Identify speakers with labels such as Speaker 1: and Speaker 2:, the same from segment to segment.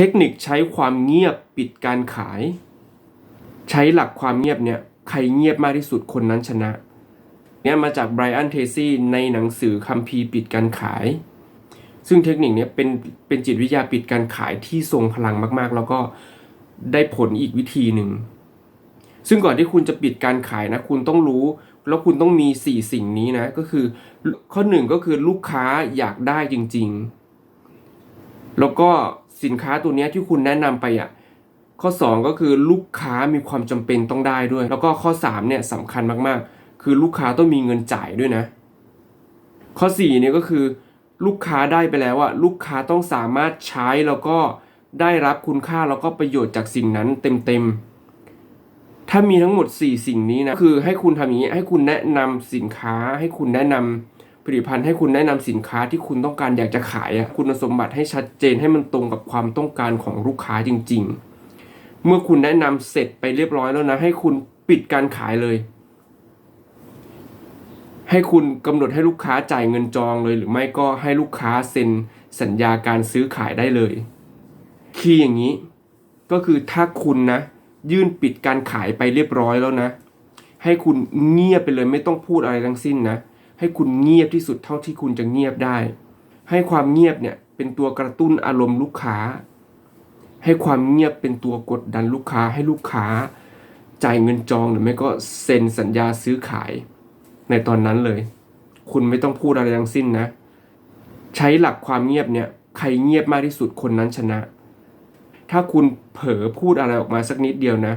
Speaker 1: ทคนิคใช้ความเงียบปิดการขาย ใช้หลักความเงียบเนี่ยใครเงียบมากที่สุดคนนั้นชนะ เนี่ยมาจากไบรอันเทซี่ในหนังสือคัมภีร์ปิดการขาย ซึ่งเทคนิคนี้เป็นเป็นจิตวิทยาปิดการขายที่ทรงพลังมากๆ แล้วก็ได้ผลอีกวิธีหนึ่ง ซึ่งก่อนที่คุณจะปิดการขายนะ คุณต้องรู้ แล้วคุณต้องมี 4 สิ่งนี้นะ ก็คือข้อหนึ่งก็คือลูกค้าอยากได้จริง ๆ แล้วก็ สินค้าตัวนี้ที่คุณแนะนำไปอะข้อ 2 ก็คือลูกค้ามีความจำเป็นต้องได้ด้วย แล้วก็ข้อ3เนี่ยสำคัญมากๆ คือลูกค้าต้องมีเงินจ่ายด้วยนะ ข้อ4เนี่ยก็คือลูกค้าได้ไปแล้วอะลูกค้าต้องสามารถใช้แล้วก็ได้รับคุณค่าแล้วก็ประโยชน์จากสิ่งนั้นเต็มๆ ถ้ามีทั้งหมด 4 สิ่งนี้นะคือให้คุณทำอย่างนี้ให้คุณแนะนำสินค้า ให้คุณแนะนำ ผลิตภัณฑ์ให้คุณแนะนำสินค้าที่คุณต้องการอยากจะขายอะคุณสมบัติให้ชัดเจนให้มันตรงกับความต้องการของลูกค้าจริง ๆ เมื่อคุณแนะนำเสร็จไปเรียบร้อยแล้วนะ ให้คุณปิดการขายเลย ให้คุณกำหนดให้ลูกค้าจ่ายเงินจองเลย หรือไม่ก็ให้ลูกค้าเซ็นสัญญาการซื้อขายได้เลยคีย์อย่างนี้ ก็คือถ้าคุณนะ ยื่นปิดการขายไปเรียบร้อยแล้วนะ ให้คุณเงียบไปเลยไม่ต้องพูดอะไรทั้งสิ้นนะ ให้คุณเงียบที่สุดเท่าที่คุณจะเงียบได้ ให้ความเงียบเนี่ยเป็นตัวกระตุ้นอารมณ์ลูกค้า ให้ความเงียบเป็นตัวกดดันลูกค้าให้ลูกค้า จ่ายเงินจองหรือไม่ก็เซ็นสัญญาซื้อขาย ในตอนนั้นเลย คุณไม่ต้องพูดอะไรทั้งสิ้นนะ ใช้หลักความเงียบเนี่ยใครเงียบมากที่สุดคนนั้นชนะ ถ้าคุณเผลอพูดอะไรออกมาสักนิดเดียวนะ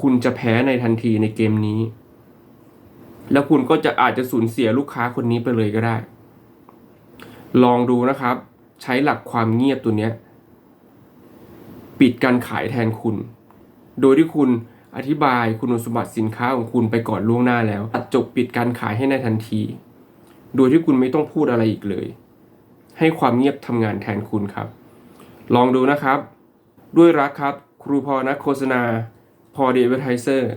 Speaker 1: คุณจะแพ้ในทันทีในเกมนี้ แล้วคุณก็จะอาจจะสูญเสียลูกค้าคนนี้ไปเลยก็ได้ ลองดูนะครับ ใช้หลักความเงียบตัวเนี้ยปิดการขายแทนคุณ โดยที่คุณอธิบายคุณสมบัติสินค้าของคุณไปก่อนล่วงหน้าแล้วตัดจบปิดการขายให้ในทันที โดยที่คุณไม่ต้องพูดอะไรอีกเลย ให้ความเงียบทำงานแทนคุณครับ ลองดูนะครับ ด้วยรักครับ ครูพอนักโฆษณา พอเอเวอร์ไทเซอร์